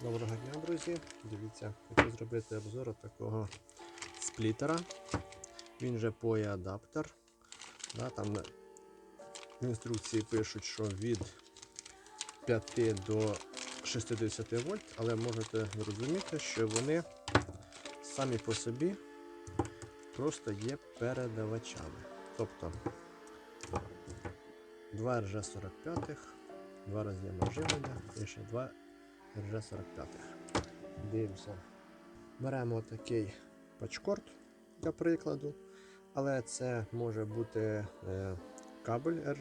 Доброго дня, друзі. Дивіться, хочу зробити обзор такого сплітера. Він же POE адаптер. Да, там в інструкції пишуть, що від 5 до 60 вольт, але можете зрозуміти, що вони самі по собі просто є передавачами. Тобто 2 RG45, два роз'єми живлення і ще два RG45. Дивимося. Беремо такий пачкорд для прикладу, але це може бути е, кабель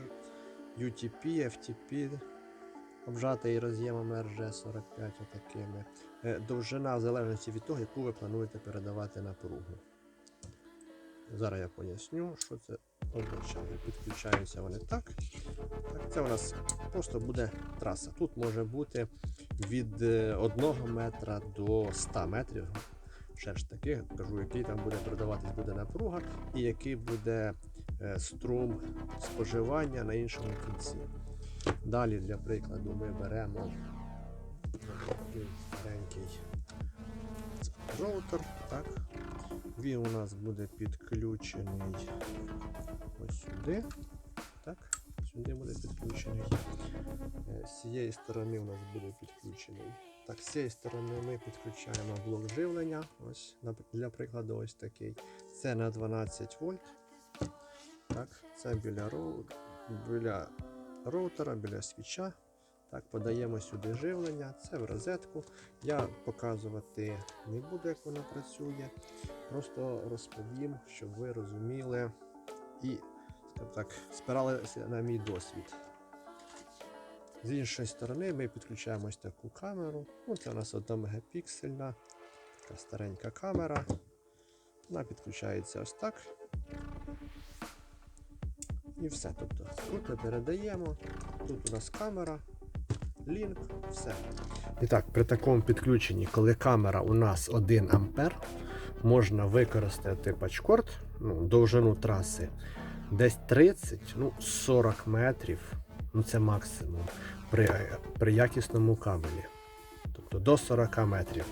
UTP, FTP, обжатий роз'ємами RG45 отакими. Е, довжина в залежності від того, яку ви плануєте передавати напругу. Зараз я поясню, що це означає. Підключаються вони так. так. Це у нас просто буде траса. Тут може бути від 1 метра до 100 метрів. Ще ж таки, кажу, який там буде передаватись буде напруга і який буде е, струм споживання на іншому кінці. Далі, для прикладу, ми беремо старенький роутер. Так. Він у нас буде підключений ось сюди. Так, сюди буде підключений. Е, З цієї сторони у нас буде підключений. Так, з цієї сторони ми підключаємо блок живлення. Ось, для прикладу, ось такий. Це на 12 вольт. Так, це біля, роу... біля роутера, біля свіча. Так, подаємо сюди живлення, це в розетку. Я показувати не буду, як воно працює. Просто розповім, щоб ви розуміли і, скажімо так, спиралися на мій досвід. З іншої сторони ми підключаємо ось таку камеру. Ну, це у нас 1 мегапіксельна, така старенька камера. Вона підключається ось так. І все. Тобто тут ми передаємо, тут у нас камера, лінк, все. І так, при такому підключенні, коли камера у нас 1 ампер, можна використати пачкорд, ну, довжину траси десь 30, ну 40 метрів, ну це максимум при, при якісному кабелі. Тобто до 40 метрів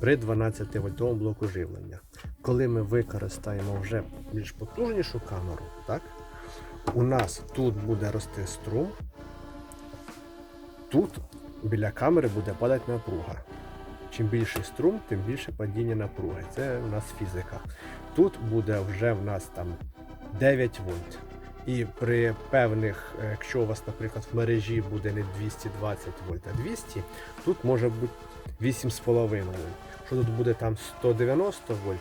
при 12 вольтовому блоку живлення. Коли ми використаємо вже більш потужнішу камеру, так, у нас тут буде рости струм, тут біля камери буде падати напруга. Чим більший струм, тим більше падіння напруги. Це у нас фізика. Тут буде вже в нас там 9 вольт. І при певних, е, якщо у вас, наприклад, в мережі буде не 220 вольт, а 200, тут може бути 8,5 вольт. Що тут буде там 190 вольт,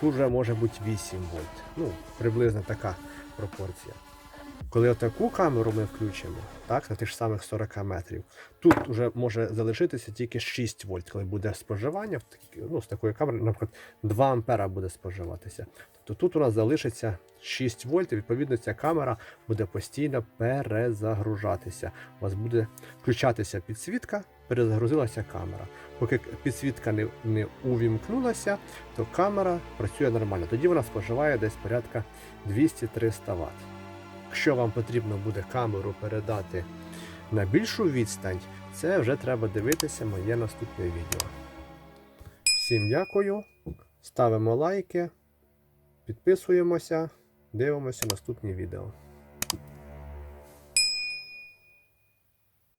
тут вже може бути 8 вольт. Ну, приблизно така пропорція. Коли отаку камеру ми включимо, так, на тих самих 40 метрів, тут вже може залишитися тільки 6 вольт, коли буде споживання, ну, з такої камери, наприклад, 2 ампера буде споживатися. Тобто тут у нас залишиться 6 вольт, і відповідно ця камера буде постійно перезагружатися. У вас буде включатися підсвітка, перезагрузилася камера. Поки підсвітка не, не увімкнулася, то камера працює нормально. Тоді вона споживає десь порядка 200-300 Вт. Якщо вам потрібно буде камеру передати на більшу відстань, це вже треба дивитися моє наступне відео. Всім дякую, ставимо лайки, підписуємося, дивимося наступні відео.